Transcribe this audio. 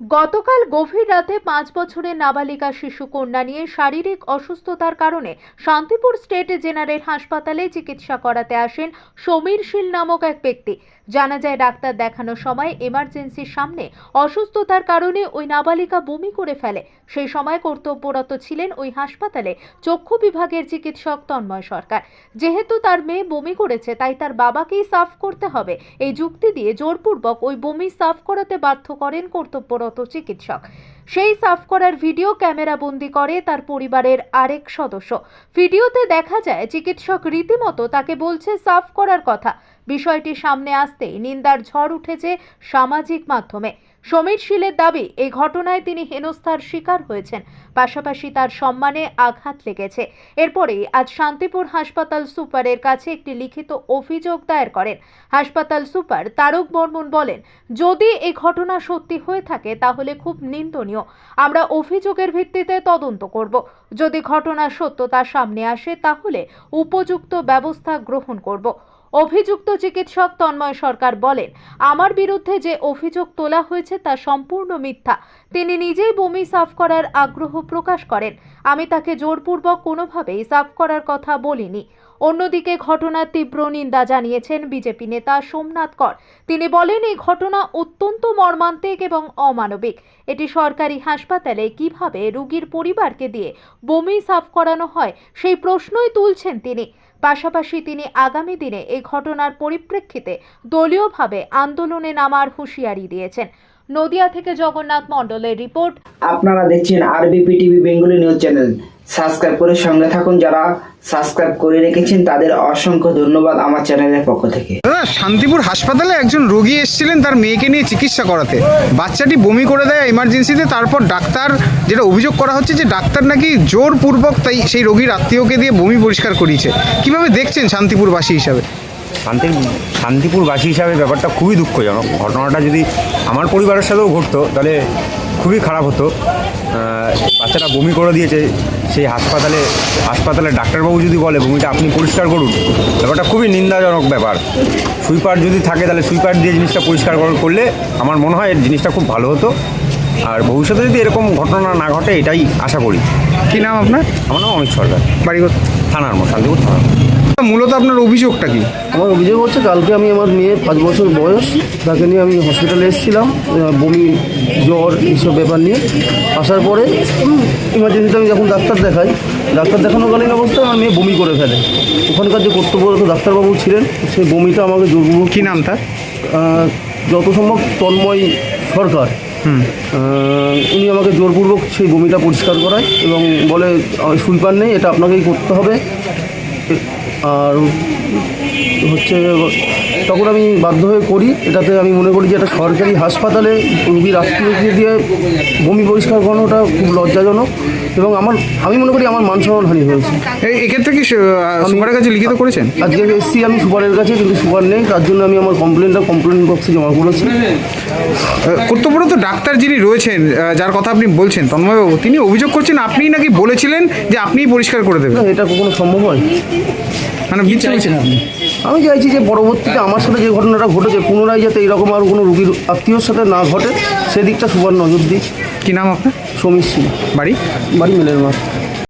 গতকাল গভীর রাতে পাঁচ বছরের নাবালিকা শিশু কন্যা নিয়ে শারীরিক অসুস্থতার কারণে শান্তিপুর স্টেট জেনারেল হাসপাতালে চিকিৎসা করাতে আসেন সমীর শীল নামক এক ব্যক্তি। জানা যায়, ডাক্তার দেখানোর সময় এমার্জেন্সির সামনে অসুস্থতার কারণে ওই নাবালিকা বমি করে ফেলে। সেই সময় কর্তব্যরত ছিলেন ওই হাসপাতালে চক্ষু বিভাগের চিকিৎসক তন্ময় সরকার। যেহেতু তার মেয়ে বমি করেছে, তাই তার বাবাকেই সাফ করতে হবে। এই যুক্তি দিয়ে জোরপূর্বক ওই বমি সাফ করাতে বাধ্য করেন কর্তব্যরত চিকিৎসক। সেই সাফ করার ভিডিও ক্যামেরা বন্দি করে তার পরিবারের আরেক সদস্য। ভিডিওতে দেখা যায়, চিকিৎসক রীতিমতো তাকে বলছে, সাফ করার কথা। বিষয়টি সামনে আসতেই নিন্দার ঝড় উঠেছে সামাজিক মাধ্যমে। সমীর শীলের দাবি এই ঘটনায় তিনি হেনস্থার শিকার হয়েছেন। পাশাপাশি তার সম্মানে আঘাত লেগেছে। এরপরেই আজ শান্তিপুর হাসপাতাল সুপারের কাছে একটি লিখিত অভিযোগ দায়ের করেন। হাসপাতাল সুপার তারক বর্মন বলেন, যদি এই ঘটনা সত্যি হয়ে থাকে, তাহলে খুব নিন্দনীয়। আমরা অভিযোগের ভিত্তিতে তদন্ত করব। যদি ঘটনার সত্যতা সামনে আসে, তাহলে উপযুক্ত ব্যবস্থা গ্রহণ করব। অভিযুক্ত চিকিৎসক তন্ময় সরকার বলেন, আমার বিরুদ্ধে যে অভিযোগ তোলা হয়েছে তা সম্পূর্ণ মিথ্যা। তিনি নিজেই বমি সাফ করার আগ্রহ প্রকাশ করেন। আমি তাকে জোরপূর্বক কোনোভাবেই সাফ করার কথা বলিনি। অন্যদিকে ঘটনার তীব্র নিন্দা জানিয়েছেন বিজেপি নেতা সোমনাথ কর। তিনি বলেন, এই ঘটনা অত্যন্ত মর্মান্তিক এবং অমানবিক। এটি সরকারি হাসপাতালে কীভাবে রুগীর পরিবারকে দিয়ে বমি সাফ করানো হয় সেই প্রশ্নই তুলছেন তিনি। পাশাপাশি তিনি আগামী দিনে এই ঘটনার পরিপ্রেক্ষিতে দলীয়ভাবে আন্দোলনে নামার হুঁশিয়ারি দিয়েছেন। নদিয়া থেকে জগন্নাথ মণ্ডলের রিপোর্ট। আপনারা দেখছেন RBP TV Bengali news channel subscribe করে সঙ্গে থাকুন। যারা সাবস্ক্রাইব করে রেখেছেন তাদের অসংখ্য ধন্যবাদ আমার চ্যানেলের পক্ষ থেকে। দাদা শান্তিপুর হাসপাতালে একজন রোগী এসেছিলেন তার মেয়েকে নিয়ে চিকিৎসা করাতে। বাচ্চাটি বমি করে দেয় এমার্জেন্সিতে তারপর ডাক্তার যেটা অভিযোগ করা হচ্ছে যে ডাক্তার নাকি জোরপূর্বক তাই সেই রোগীর আত্মীয়কে দিয়ে বমি পরিষ্কার করিয়েছে। কীভাবে দেখছেন শান্তিপুরবাসী হিসাবে? শান্তির শান্তিপুরবাসী হিসাবে ব্যাপারটা খুবই দুঃখজনক। ঘটনাটা যদি আমার পরিবারের সাথেও ঘটতো তাহলে খুবই খারাপ হতো। বাচ্চাটা বমি করে দিয়েছে। সেই হাসপাতালে হাসপাতালে ডাক্তারবাবু যদি বলে বমিটা আপনি পরিষ্কার করুন। ব্যাপারটা খুবই নিন্দাজনক ব্যাপার। সুইপার যদি থাকে তাহলে সুইপার দিয়ে জিনিসটা পরিষ্কার কর- করলে আমার মনে হয় জিনিসটা খুব ভালো হতো। আর ভবিষ্যতে যদি এরকম ঘটনা না ঘটে এটাই আশা করি। কী নাম আপনার? আমার নাম অমিত সরকার। বাড়ি? থানার মোড় শান্তিপুর থানার। মূলত আপনার অভিযোগটা কি? আমার অভিযোগ হচ্ছে কালকে আমি আমার মেয়ে পাঁচ বছর বয়স তাকে নিয়ে আমি হসপিটালে এসেছিলাম বমি জ্বর এইসব ব্যাপার নিয়ে। আসার পরে ইমার্জেন্সিতে আমি যখন ডাক্তার দেখাই ডাক্তার দেখানোকালীন অবস্থায় আমার মেয়ে বমি করে ফেলে। ওখানকার যে কর্তব্যরত ডাক্তারবাবু ছিলেন সেই বমিটা আমাকে জোরপূর্বক কি নাম তার? যত সম্ভব তন্ময় সরকার। উনি আমাকে জোরপূর্বক সেই বমিটা পরিষ্কার করায় এবং বলে "আমার সুইপার নেই এটা আপনাকেই করতে হবে। আর হচ্ছে তখন আমি বাধ্য হয়ে করি। এটাতে আমি মনে করি যে এটা সরকারি হাসপাতালে রুগীর আত্মীয়কে দিয়ে বমি পরিষ্কার করানোটা খুব লজ্জাজনক এবং আমার আমি মনে করি আমার মান সম্মান হানি হয়েছে। এই- এক্ষেত্রে কি সুপারের কাছে লিখিত করেছেন? আজকে এসছি আমি সুপারের কাছে কিন্তু সুপার নেই তার জন্য আমি আমার কমপ্লেনটা কমপ্লেন বক্সে জমা করেছি। কর্তব্যরত ডাক্তার যিনি রয়েছেন যার কথা আপনি বলছেন তন্ময়বাবু তিনি অভিযোগ করছেন আপনি নাকি বলেছিলেন যে আপনিই পরিষ্কার করে দেবেন? এটা কখনো সম্ভব হয় মানে বলছেন আপনি? আমি চাইছি যে পরবর্তীতে আমার সাথে যে ঘটনাটা ঘটেছে পুনরায় যাতে এরকম আর কোনো রুগীর আত্মীয়র সাথে না ঘটে সেদিকটা সুপার নজর দিই কি নাম আপনার? সমীর সিং বাড়ি? বাড়ি মেলের মাঠ